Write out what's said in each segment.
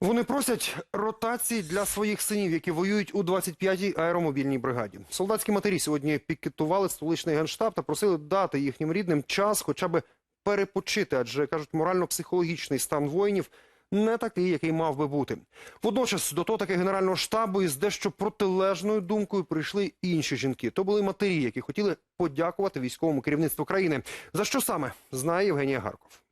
Вони просять ротації для своїх синів, які воюють у 25-й аеромобільній бригаді. Солдатські матері сьогодні пікетували столичний генштаб та просили дати їхнім рідним час, хоча б перепочити, адже кажуть, морально-психологічний стан воїнів не такий, який мав би бути. Водночас до того таки генерального штабу із дещо протилежною думкою прийшли інші жінки. То були матері, які хотіли подякувати військовому керівництву країни. За що саме знає Євгенія Гарков.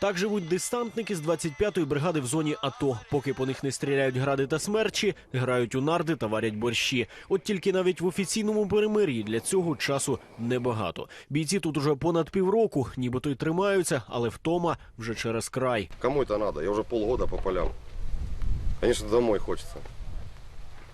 Так живуть десантники з 25-ї бригади в зоні АТО. Поки по них не стріляють гради та смерчі, грають у нарди та варять борщі. От тільки навіть в офіційному перемир'ї для цього часу небагато. Бійці тут уже понад півроку, нібито й тримаються, але втома вже через край. Кому это надо? Я уже полгода по полям. Конечно, домой хочется.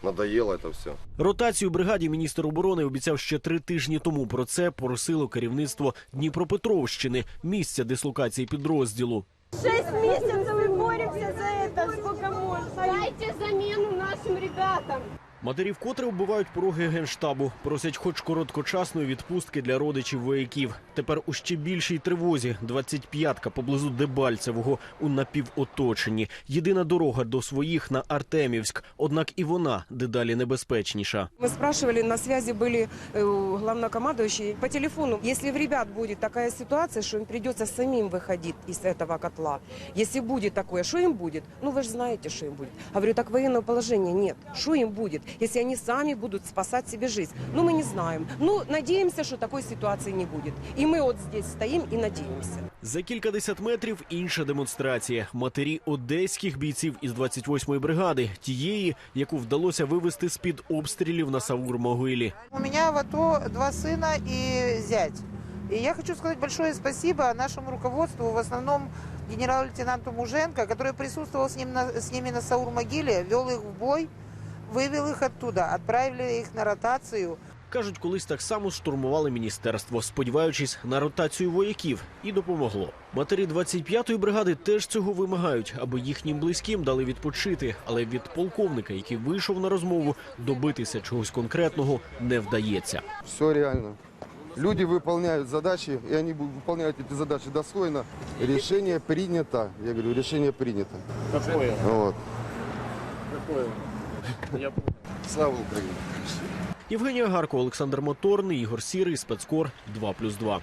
Надоело это все. Ротацію бригаді міністр оборони обіцяв ще три тижні тому. Про це просило керівництво Дніпропетровщини, місця дислокації підрозділу. Шесть місяців ми боремося за це, скільки можна. Дайте заміну нашим ребятам. Матері вкотре оббивають пороги генштабу, просять хоч короткочасної відпустки для родичів вояків. Тепер у ще більшій тривозі 25-ка поблизу Дебальцевого у напівоточенні. Єдина дорога до своїх на Артемівськ. Однак і вона дедалі небезпечніша. Мы спрашивали, на связи были э, главнокомандующие по телефону. Если в ребят будет такая ситуация, что им придется самим выходить из этого котла, если будет такое, что им будет? Ну, вы же знаете, что им будет. Говорю, так военного положения нет. Что им будет, если они сами будут спасать себе жизнь? Ну, мы не знаем. Ну, надеемся, что такой ситуации не будет. И мы вот здесь стоим и надеемся. За кількадесят метрів інша демонстрація. Матері одеських бійців із 28-ї бригади, тієї, яку вдалося вивести з під обстрілів на Саур-Могилі. У меня в АТО два сына и зять. И я хочу сказать большое спасибо нашему руководству, в основном генерал-лейтенанту Муженко, который присутствовал с, ним на, с ними на Саур-могиле, вел их в бой, вывел их оттуда, отправили их на ротацию. Кажуть, колись так само штурмували міністерство, сподіваючись на ротацію вояків, і допомогло. Матері 25-ї бригади теж цього вимагають, аби їхнім близьким дали відпочити. Але від полковника, який вийшов на розмову, добитися чогось конкретного не вдається. Все реально. Люди выполняют задачи, и они будут выполнять эти задачи достойно. Решение принято. Я говорю, решение принято. Какое? Вот. Какое? Слава Україні! Євгенія Гарко, Олександр Моторний, Ігор Сірий, спецкор 2+,2.